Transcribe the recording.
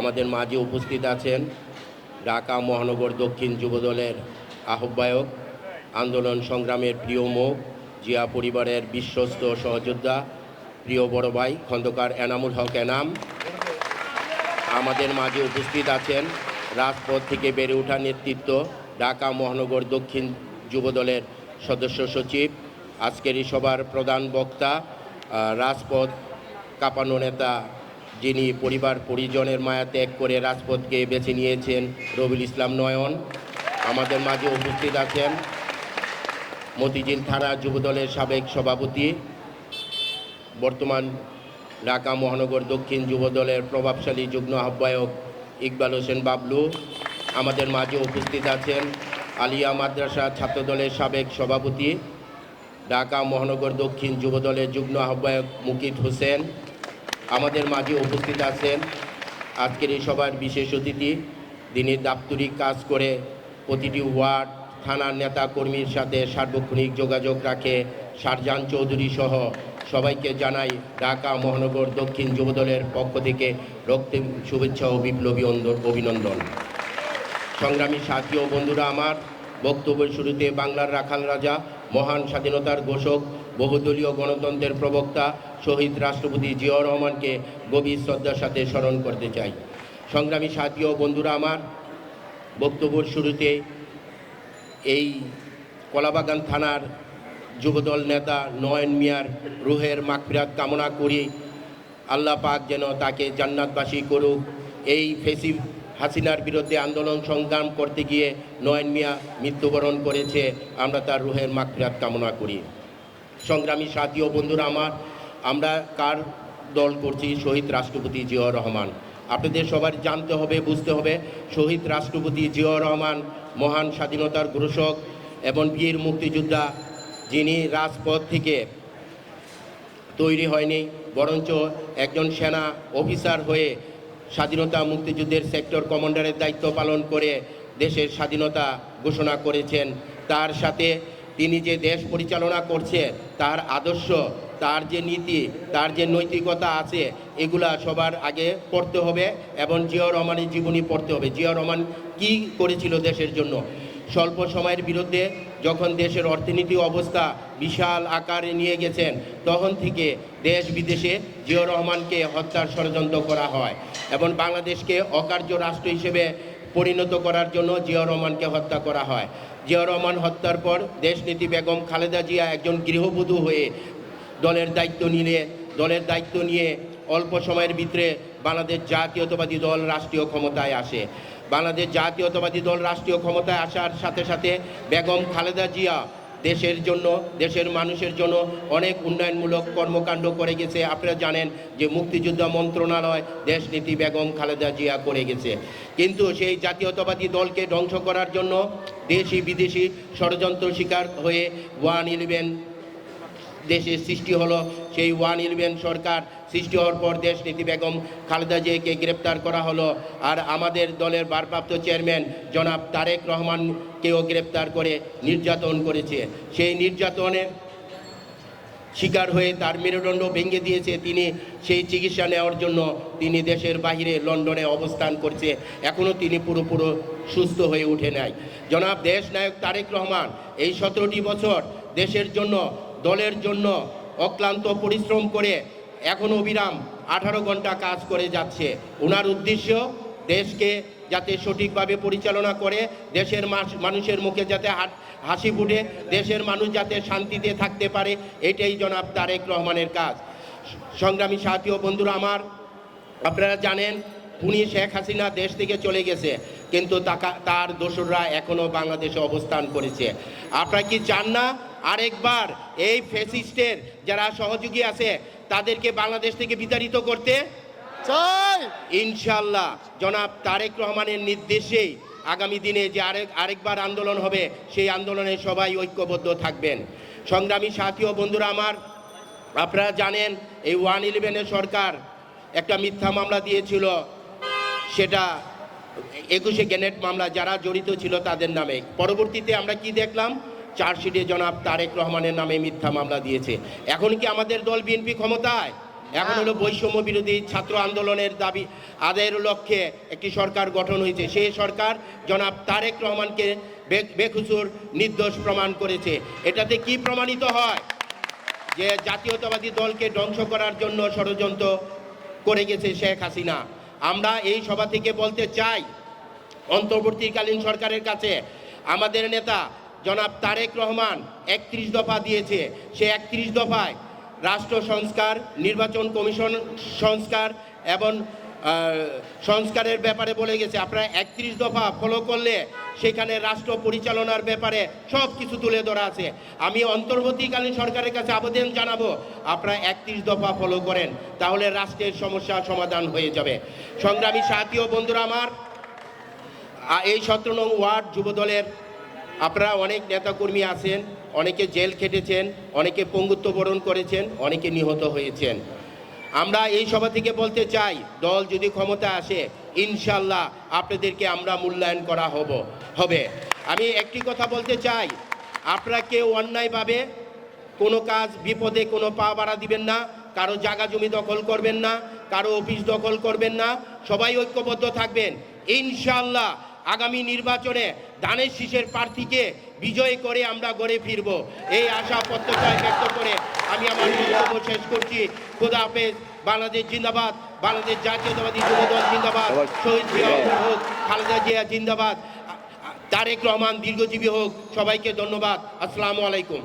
আমাদের মাঝে উপস্থিত আছেন ঢাকা মহানগর দক্ষিণ যুবদলের আহ্বায়ক, আন্দোলন সংগ্রামের প্রিয় মুখ, জিয়া পরিবারের বিশ্বস্ত সহযোদ্ধা, প্রিয় বড় ভাই খন্দকার এনামুল হক এনাম। আমাদের মাঝে উপস্থিত আছেন রাজপথ থেকে বেড়ে ওঠা নেতৃত্ব ঢাকা মহানগর দক্ষিণ যুবদলের সদস্য সচিব আজকের সভার প্রধান বক্তা রাজপথ কাঁপানো নেতা যিনি পরিবার পরিজনের মায়া ত্যাগ করে রাজপথকে বেছে নিয়েছেন রবিউল ইসলাম নয়ন। আমাদের মাঝে উপস্থিত আছেন মতিঝিল থানা যুবদলের সাবেক সভাপতি, বর্তমান ঢাকা মহানগর দক্ষিণ যুবদলের প্রভাবশালী যুগ্ম আহ্বায়ক ইকবাল হোসেন বাবলু। আমাদের মাঝে উপস্থিত আছেন আলিয়া মাদ্রাসা ছাত্রদলের সাবেক সভাপতি, ঢাকা মহানগর দক্ষিণ যুবদলের যুগ্ম আহ্বায়ক মুকিত হোসেন। আমাদের মাঝে উপস্থিত আছেন আজকের এই সভার বিশেষ অতিথি তিনি দাপ্তরিক কাজ করে প্রতিটি ওয়ার্ড থানার নেতা কর্মীর সাথে সার্বক্ষণিক যোগাযোগ রাখে শারজান চৌধুরী সহ সবাইকে জানাই ঢাকা মহানগর দক্ষিণ যুবদলের পক্ষ থেকে রক্তিম শুভেচ্ছা ও বিপ্লবী অভিনন্দন। সংগ্রামী সাথী ও বন্ধুরা আমার, বক্তব্যের শুরুতে বাংলার রাখাল রাজা, মহান স্বাধীনতার ঘোষক বহুদলীয় গণতন্ত্রের প্রবক্তা শহীদ রাষ্ট্রপতি জিয়াউর রহমানকে গভীর শ্রদ্ধার সাথে স্মরণ করতে চাই। সংগ্রামী সাথী ও বন্ধুরা আমার, বক্তব্যের শুরুতে এই কলাবাগান থানার যুবদল নেতা নয়ন মিয়ার রুহের মাকফিরাত কামনা করি। আল্লাহ পাক যেন তাকে জান্নাতবাসী করুক। এই ফেসি হাসিনার বিরুদ্ধে আন্দোলন সংগ্রাম করতে গিয়ে নয়ন মিয়া মৃত্যুবরণ করেছে। আমরা তার রুহের মাকফিরাত কামনা করি। সংগ্রামী সাথী ও বন্ধুরা আমার, আমরা কার দল করছি? শহীদ রাষ্ট্রপতি জিয়াউর রহমান। আপনাদের সবার জানতে হবে, বুঝতে হবে, শহীদ রাষ্ট্রপতি জিয়াউর রহমান মহান স্বাধীনতার ঘোষক এবং বীর মুক্তিযোদ্ধা, যিনি রাজপথ থেকে তৈরি হয়নি, বরঞ্চ একজন সেনা অফিসার হয়ে স্বাধীনতা মুক্তিযুদ্ধের সেক্টর কমান্ডারের দায়িত্ব পালন করে দেশের স্বাধীনতা ঘোষণা করেছেন। তার সাথে তিনি যে দেশ পরিচালনা করছে, তার আদর্শ, তার যে নীতি, তার যে নৈতিকতা আছে, এগুলা সবার আগে পড়তে হবে এবং জিয়াউর রহমানের জীবনী পড়তে হবে। জিয়াউর রহমান কী করেছিল দেশের জন্য? স্বল্প সময়ের বিরুদ্ধে যখন দেশের অর্থনীতি অবস্থা বিশাল আকারে নিয়ে গেছেন, তখন থেকে দেশ বিদেশে জিয়াউর রহমানকে হত্যার ষড়যন্ত্র করা হয় এবং বাংলাদেশকে অকার্য রাষ্ট্র হিসেবে পরিণত করার জন্য জিয়াউর রহমানকে হত্যা করা হয়। জিয়াউর রহমান হত্যার পর দেশনীতি বেগম খালেদা জিয়া একজন গৃহবধূ হয়ে দলের দায়িত্ব নিলে, দলের দায়িত্ব নিয়ে অল্প সময়ের ভিতরে বাংলাদেশ জাতীয়তাবাদী দল রাষ্ট্রীয় ক্ষমতায় আসে। বাংলাদেশ জাতীয়তাবাদী দল রাষ্ট্রীয় ক্ষমতায় আসার সাথে সাথে বেগম খালেদা জিয়া দেশের জন্য, দেশের মানুষের জন্য অনেক উন্নয়নমূলক কর্মকাণ্ড করে গেছে। আপনারা জানেন যে মুক্তিযুদ্ধ মন্ত্রণালয় দেশনীতি বেগম খালেদা জিয়া করে গেছে। কিন্তু সেই জাতীয়তাবাদী দলকে ধ্বংস করার জন্য দেশি বিদেশি ষড়যন্ত্র শিকার হয়ে ওয়ান ইলেভেন দেশের সৃষ্টি হলো। সেই ওয়ান ইলেভেন সরকার সৃষ্টি হওয়ার পর দেশ নীতি বেগম খালেদা জিয়াকে গ্রেপ্তার করা হলো। আর আমাদের দলের ভারপ্রাপ্ত চেয়ারম্যান জনাব তারেক রহমানকেও গ্রেপ্তার করে নির্যাতন করেছে। সেই নির্যাতনের শিকার হয়ে তার মেরুদণ্ড ভেঙে দিয়েছে তিনি। সেই চিকিৎসা নেওয়ার জন্য তিনি দেশের বাইরে লন্ডনে অবস্থান করছে। এখনও তিনি পুরোপুরো সুস্থ হয়ে উঠে নাই। জনাব দেশ নায়ক তারেক রহমান, এই সতেরোটি বছর দেশের জন্য, দলের জন্য অক্লান্ত পরিশ্রম করে এখন অবিরাম আঠারো ঘণ্টা কাজ করে যাচ্ছে। ওনার উদ্দেশ্য দেশকে যাতে সঠিকভাবে পরিচালনা করে, দেশের মানুষের মুখে যাতে হাসি ফুটে, দেশের মানুষ যাতে শান্তিতে থাকতে পারে, এটাই জনাব তারেক রহমানের কাজ। সংগ্রামী সাথী ও বন্ধুরা আমার, আপনারা জানেন, উনি শেখ হাসিনা দেশ থেকে চলে গেছে, কিন্তু তার দোসররা এখনও বাংলাদেশে অবস্থান করেছে। আপনারা কি চান না আরেকবার এই ফেসিস্টের যারা সহযোগী আছে তাদেরকে বাংলাদেশ থেকে বিতাড়িত করতে চাই। ইনশাল্লাহ জনাব তারেক রহমানের নির্দেশেই আগামী দিনে যে আরেক আরেকবার আন্দোলন হবে সেই আন্দোলনে সবাই ঐক্যবদ্ধ থাকবেন। সংগ্রামী সাথী ও বন্ধুরা আমার আপনারা জানেন এই ওয়ান ইলেভেনের সরকার একটা মিথ্যা মামলা দিয়েছিল। সেটা একুশে গ্যানেট মামলা যারা জড়িত ছিল তাদের নামে। পরবর্তীতে আমরা কি দেখলাম? চার্জশিটে জনাব তারেক রহমানের নামে মিথ্যা মামলা দিয়েছে। এখন কি আমাদের দল বিএনপি ক্ষমতায়? এখন হলো বৈষম্য বিরোধী ছাত্র আন্দোলনের দাবি। আদায়ের লক্ষ্যে একটি সরকার গঠন হয়েছে। সেই সরকার জনাব তারেক রহমানকে বে- বেকসুর নির্দোষ প্রমাণ করেছে। এটাতে কি প্রমাণিত হয়? যে জাতীয়তাবাদী দলকে ধ্বংস করার জন্য ষড়যন্ত্র করে গেছে শেখ হাসিনা। আমরা এই সভা থেকে বলতে চাই অন্তর্বর্তীকালীন সরকারের কাছে আমাদের নেতা জনাব তারেক রহমান একত্রিশ দফা দিয়েছে। সে একত্রিশ দফায় রাষ্ট্র সংস্কার, নির্বাচন কমিশন সংস্কার এবং সংস্কারের ব্যাপারে বলে গেছে। আপনারা একত্রিশ দফা ফলো করলে সেখানে রাষ্ট্র পরিচালনার ব্যাপারে সব কিছু তুলে ধরা আছে। আমি অন্তর্বর্তীকালীন সরকারের কাছে আবেদন জানাব, আপনারা একত্রিশ দফা ফলো করেন, তাহলে রাষ্ট্রের সমস্যা সমাধান হয়ে যাবে। সংগ্রামী সাথী ও বন্ধুরা আমার এই সতেরো নং ওয়ার্ড যুবদলের আপনারা অনেক নেতাকর্মী আছেন, অনেকে জেল খেটেছেন, অনেকে পঙ্গুত্ব বরণ করেছেন, অনেকে নিহত হয়েছেন। আমরা এই সভা থেকে বলতে চাই, দল যদি ক্ষমতা আসে ইনশাল্লাহ আপনাদেরকে আমরা মূল্যায়ন করা হব, হবে। আমি একটি কথা বলতে চাই, আপনারা কেউ অন্যায়ভাবে কোনো কাজ, বিপদে কোনো পা বাড়া দিবেন না, কারও জায়গা জমি দখল করবেন না, কারও অফিস দখল করবেন না, সবাই ঐক্যবদ্ধ থাকবেন। ইনশাল্লাহ আগামী নির্বাচনে ধানের শীষের প্রার্থীকে বিজয় করে আমরা গড়ে ফিরব। এই আশা প্রত্যয় ব্যক্ত করে আমি আমার বক্তব্য শেষ করছি। খুদা হাফেজ, বাংলাদেশ জিন্দাবাদ, বাংলাদেশ জাতীয়তাবাদী যুবদল জিন্দাবাদ, শহীদ খালেদা জিয়া জিন্দাবাদ তারেক রহমান দীর্ঘজীবী হোক, সবাইকে ধন্যবাদ। আসসালামু আলাইকুম।